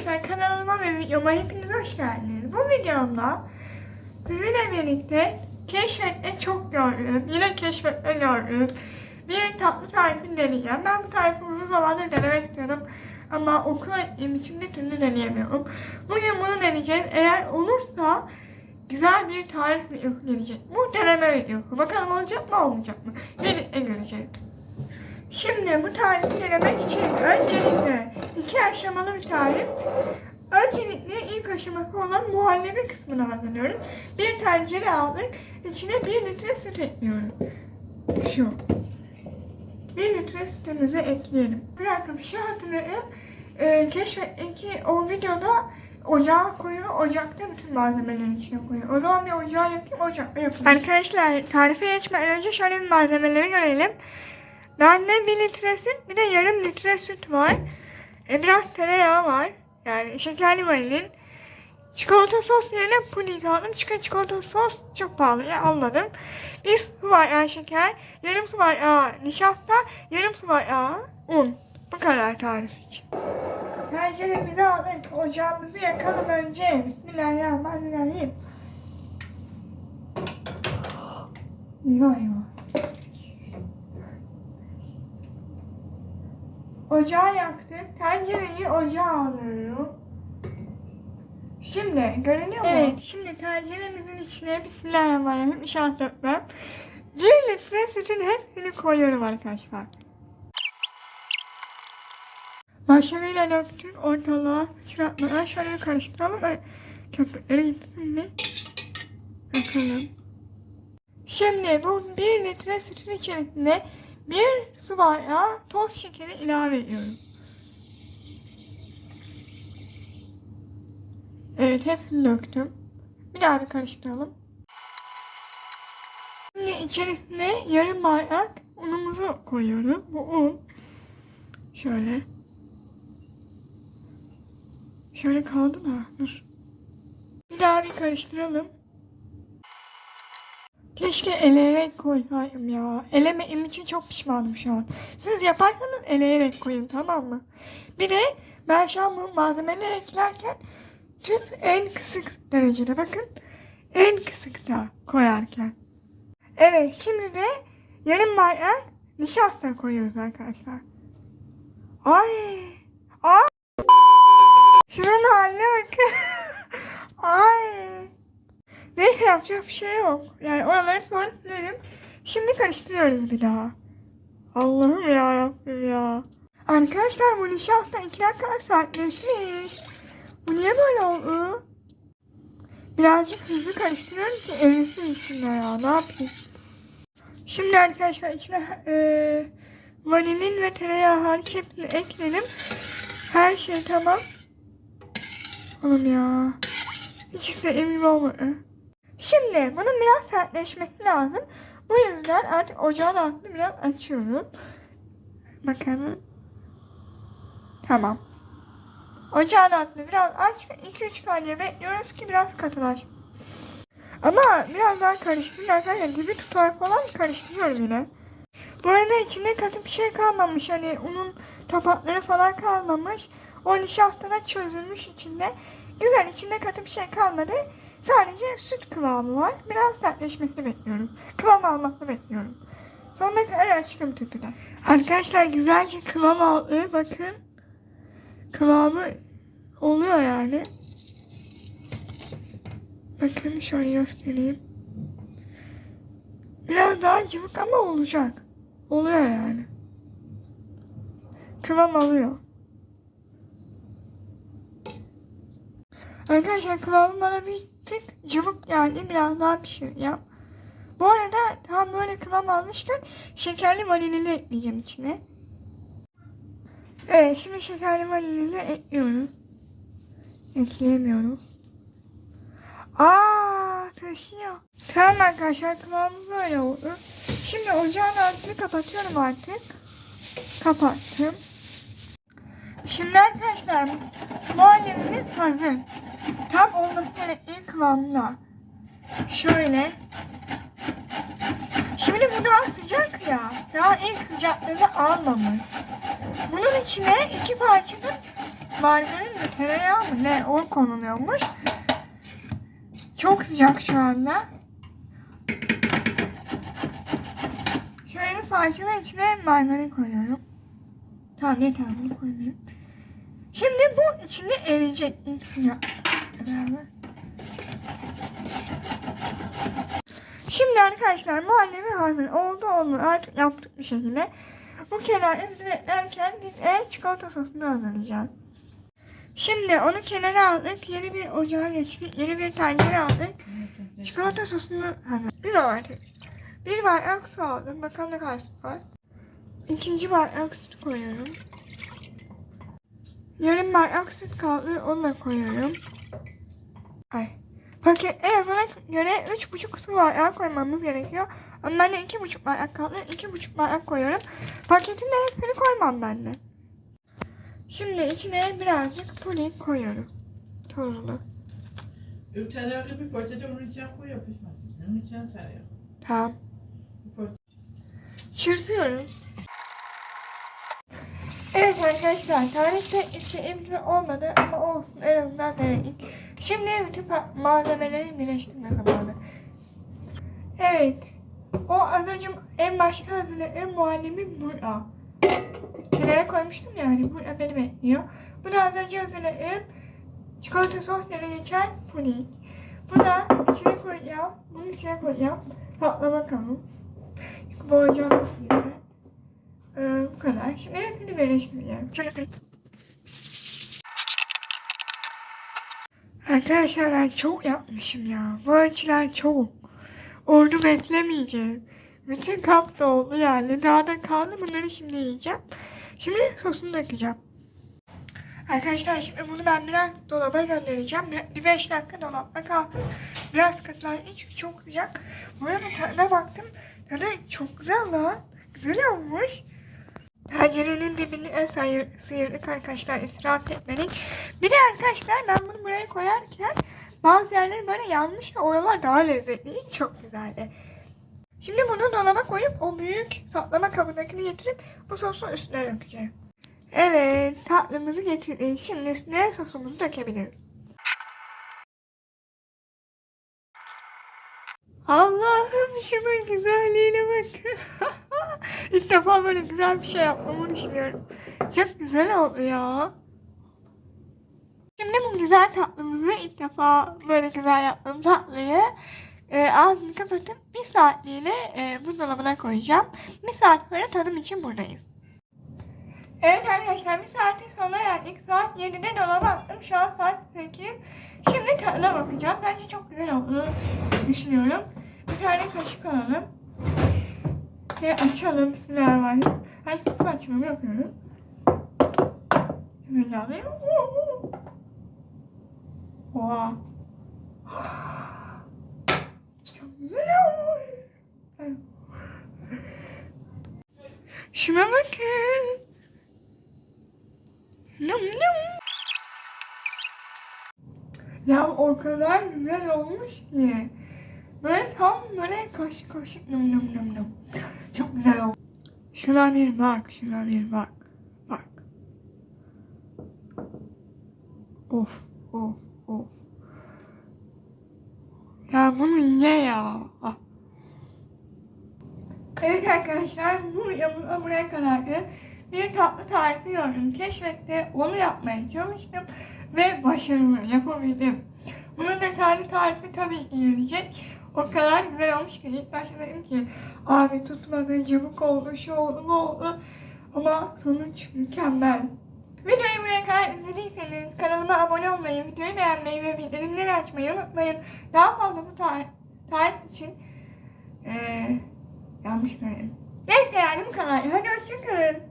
Arkadaşlar kanalıma ve videoma hepiniz hoş geldiniz. Bu videomda sizinle birlikte keşfette çok gördüm, yine keşfette gördüm. Bir tatlı tarifini deneyeceğim. Ben bu tarifi uzun zamandır denemek istiyorum. Ama okula gittiğim için bir türlü deneyemiyorum. Bugün bunu deneyeceğim. Eğer olursa güzel bir tarif videosu gelecek. Bu deneme videosu. Bakalım olacak mı olmayacak mı? Birlikte göreceğiz. Şimdi bu tarifi denemek için öncelikle iki aşamalı bir tarif. Öncelikle ilk aşaması olan muhallebi kısmını hazırlıyoruz. Bir tencere aldık. İçine bir litre süt ekliyorum. Şu. Bir litre sütümüzü ekleyelim. Bir dakika bir şey hatırlayayım. Ee, keşfetteki o videoda ocağa koyuyor. Ocakta bütün malzemeleri içine koyuyor. O zaman bir ocağı yapayım. Ocakta yapayım. Arkadaşlar tarife geçmeden önce şöyle bir malzemeleri görelim. Bende bir litre süt bir de yarım litre süt var. E, biraz tereyağı var. Yani şekerli vanilin. Çikolata sos yerine puding aldım. Çünkü çikolata sos çok pahalı. Ya almadım. Bir su var yani şeker. Yarım su var aa, nişasta. Yarım su aa, un. Bu kadar tarif için. Tenceremizi aldık. Ocağımızı yakalım önce. Bismillahirrahmanirrahim. Eyvah eyvah. Ocağı yaktık. Tencereyi ocağa alıyorum. Şimdi görünüyor mu? Evet. Şimdi tenceremizin içine Bismillahirrahmanirrahim inşallah dökmem. Bir litre sütün hepsini koyuyorum arkadaşlar. Başarıyla döktük. Ortalığa sıçratmadan şöyle karıştıralım. Köpükleri gitsin mi? Bakalım. Şimdi bu bir litre sütün içerisine bir su bardağı toz şekeri ilave ediyorum. Evet hepsini döktüm. Bir daha bir karıştıralım. Şimdi içerisine yarım bardak unumuzu koyuyorum. Bu un. Şöyle. Şöyle kaldı da dur. Bir daha bir karıştıralım. Keşke eleyerek koysaydım ya. Elemediğim için çok pişmanım şu an. Siz yaparsanız eleyerek koyun tamam mı? Bir de ben şu an bu malzemeleri eklerken tüp en kısık derecede bakın. En kısıkta koyarken. Evet şimdi de yarım bardak nişasta koyuyoruz arkadaşlar. Ay! Ay! Şunun haline bakın. Ay! Neyse yapacak bir şey yok. Yani oraları sonra silerim. Şimdi karıştırıyoruz bir daha. Allah'ım ya Rabbim ya. Arkadaşlar bu nişasta iki dakika sertleşmiş. Bu niye böyle oldu? Birazcık hızlı karıştırıyorum ki erisin içinde ya. Ne yapayım? Şimdi arkadaşlar içine e, vanilin ve tereyağı hariç hepsini ekledim. Her şey tamam. Oğlum ya. Hiç de emin olmadı. Şimdi bunun biraz sertleşmesi lazım. Bu yüzden artık ocağın altını biraz açıyoruz. Bakalım. Tamam. Ocağın altını biraz aç ve 2-3 saniye bekliyoruz ki biraz katılaşsın. Ama biraz daha karıştırırken yani dibi tutar falan karıştırıyorum yine. Bu arada içinde katı bir şey kalmamış. Hani unun tabakları falan kalmamış. O nişasta çözülmüş içinde. Güzel içinde katı bir şey kalmadı. Sadece süt kıvamı var. Biraz sertleşmesini bekliyorum. Kıvam almasını bekliyorum. Sonuna kadar açtım tüpü de. Arkadaşlar güzelce kıvam aldı. Bakın. Kıvamı oluyor yani. Bakın şöyle göstereyim. Biraz daha cıvık ama olacak. Oluyor yani. Kıvam alıyor. Arkadaşlar kıvamı bana bir tık cıvık geldi. Biraz daha pişireceğim. Bu arada tam böyle kıvam almışken şekerli vanilini ekleyeceğim içine. Evet şimdi şekerli vanilini ekliyorum. Ekleyemiyorum. Aa taşıyor. Tamam arkadaşlar kıvamı böyle oldu. Şimdi ocağın altını kapatıyorum artık. Kapattım. Şimdi arkadaşlar muhallebimiz hazır. Tam olması gerektiği kıvamda. Şöyle. Şimdi bu daha sıcak ya. Daha ilk sıcaklığını almamış. Bunun içine iki parçanın margarin mi tereyağı mı ne o konuluyormuş. Çok sıcak şu anda. Şöyle parçanın içine margarin koyuyorum. Tamam yeter bunu koymayayım. Şimdi bu içinde eriyecek ilk sıcak. Beraber. Şimdi arkadaşlar muhallebi hazır oldu oldu artık yaptık bir şekilde. Bu kenarımızı beklerken biz el çikolata sosunu hazırlayacağız. Şimdi onu kenara aldık. Yeni bir ocağa geçtik. Yeni bir tencere aldık. Çikolata sosunu hazır. Bir artık. Bir bardak su aldım. Bakalım ne kadar su var. İkinci bardak süt koyuyorum. Yarım bardak süt kaldı. Onu da koyuyorum. Ay. Paket yazana göre 3,5 su bardağı koymamız gerekiyor. Ben de 2,5 bardak kaldı. 2,5 bardak koyuyorum. Paketin de hepsini koymam ben de. Şimdi içine birazcık puding koyuyorum. Tuzlu. Öbür tereyağı bir poşete onun içine koy yapışmasın. Onun içine tereyağı. Tamam. Çırpıyorum. Evet arkadaşlar tarifte istediğim gibi olmadı ama olsun en azından denedik. Şimdi bütün malzemeleri birleştirme zamanı. Evet. O önce en başta hazırladığım muhallebi burada. Kenara koymuştum ya hani burada beni bekliyor. Bu da az önce hazırladığım çikolata sos yerine geçen puding. Bu da içine koyacağım. Bunun içine koyacağım. Patlama kabı. Çünkü boğacağım. Ee, bu kadar. Şimdi hepsini birleştireceğim. Yapayım. Arkadaşlar ben çok yapmışım ya. Bu ölçüler çok. Ordu beklemeyeceğim. Bütün kap doldu yani. Daha da kaldı bunları şimdi yiyeceğim. Şimdi sosunu dökeceğim. Arkadaşlar şimdi bunu ben biraz dolaba göndereceğim. Bir 5 dakika dolapta kalsın. Biraz katlayın çünkü çok sıcak. Burada tadına baktım. Tadı çok güzel lan. Güzel olmuş. Pencerenin dibini sayır, sıyırdık arkadaşlar. İsraf etmedik. Bir de arkadaşlar ben bunu buraya koyarken bazı yerleri böyle yanmış ve oralar daha lezzetli. Çok güzeldi. Şimdi bunu dolaba koyup o büyük saklama kabındakini getirip bu sosun üstüne dökeceğim. Evet tatlımızı getirdik. Şimdi üstüne sosumuzu dökebiliriz. Allah'ım şunun güzelliğine bak. İlk defa böyle güzel bir şey yapmamı düşünüyorum. Çok güzel oldu ya. Şimdi bu güzel tatlımızı ilk defa böyle güzel yaptığım tatlıyı e, ağzını kapatıp bir saatliğine e, buzdolabına koyacağım. Bir saat sonra tadım için buradayım. Evet arkadaşlar bir saatin sonuna geldik. Saat 7'de dolaba attım. Şu an saat 8. Şimdi tadına bakacağım. Bence çok güzel olduğunu düşünüyorum. Bir tane kaşık alalım. Ve açalım. Bismillahirrahmanirrahim. Ben kutu açmamı yapıyorum. Şöyle alayım. Oha. Çok güzel olmuş. Şuna bakın. Nım nım. Ya o kadar güzel olmuş ki. Böyle tam böyle kaşık kaşık nım nım nım nım. Çok güzel olmuş. Şuna bir bak, şuna bir bak. Bak. Of, of, of. Ya bunu ye ya. Ah. Evet arkadaşlar bu videomuz buraya kadardı. Bir tatlı tarifi gördüm. Keşfette onu yapmaya çalıştım ve başarılı yapabildim. Bunun detaylı tarifi tabii ki gelecek. O kadar güzel olmuş ki ilk başta dedim ki abi tutmadı, cıvık oldu, şu oldu, bu oldu. Ama sonuç mükemmel. Videoyu buraya kadar izlediyseniz kanalıma abone olmayı, videoyu beğenmeyi ve bildirimleri açmayı unutmayın. Daha fazla bu tarif, tarif için ee, yanlış söyledim. Neyse yani bu kadar. Hadi hoşçakalın.